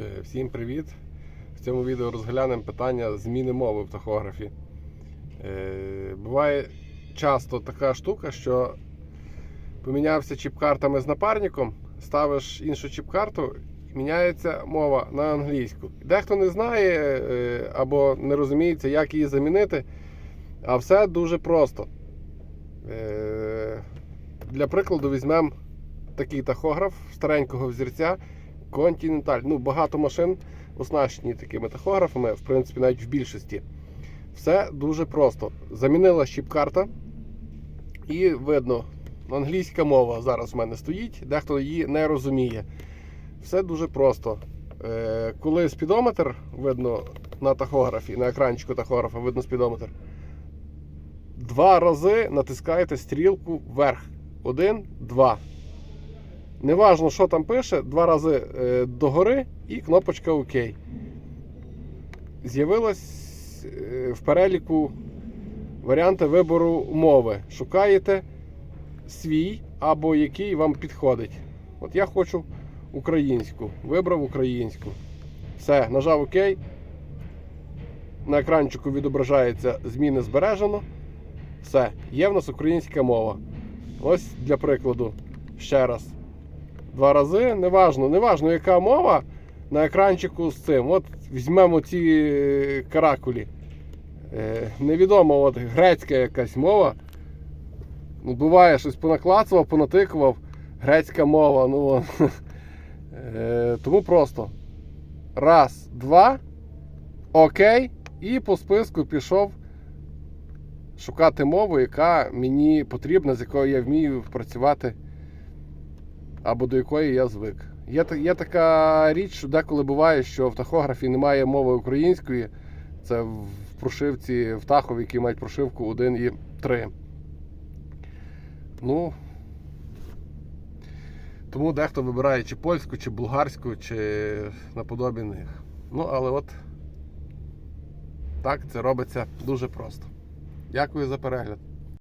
Е, Всім привіт! В цьому відео розглянемо питання зміни мови в тахографі. Е, Буває часто така штука, що помінявся чіп-картами з напарником, ставиш іншу чіп-карту, міняється мова на англійську. Дехто не знає е, або не розуміється, як її замінити, а все дуже просто. Для прикладу, візьмемо такий тахограф старенького взірця. Continental. Ну, багато машин оснащені такими тахографами, в принципі, навіть в більшості. Все дуже просто. Замінила щіп-карта, і видно, англійська мова зараз в мене стоїть, дехто її не розуміє. Все дуже просто. Е, коли спідометр видно на тахографі, на екранчику тахографа видно спідометр, два рази натискаєте стрілку вверх. Один, два. Неважно, що там пише, два рази е, догори і кнопочка ОК. З'явилось е, в переліку варіанти вибору мови. Шукаєте свій або який вам підходить. От я хочу українську. Вибрав українську. Все, нажав ОК. На екранчику відображається зміни збережено. Все, є в нас українська мова. Ось для прикладу, ще раз два рази. Неважно, неважно, яка мова на екранчику з цим. От візьмемо ці е, каракулі. Е, невідомо, от грецька якась мова. Ну, буває, щось понаклацував, понатикував. Грецька мова. Ну, е, тому просто. Раз, два. Окей. І по списку пішов шукати мову, яка мені потрібна, з якою я вмію працювати або до якої я звик. Є, є така річ, що деколи буває, що в тахографі немає мови української. Це в прошивці в Тахові, які мають прошивку 1 і 3. Ну. Тому дехто вибирає чи польську, чи болгарську, чи наподобі них. Ну, але от так це робиться дуже просто. Дякую за перегляд.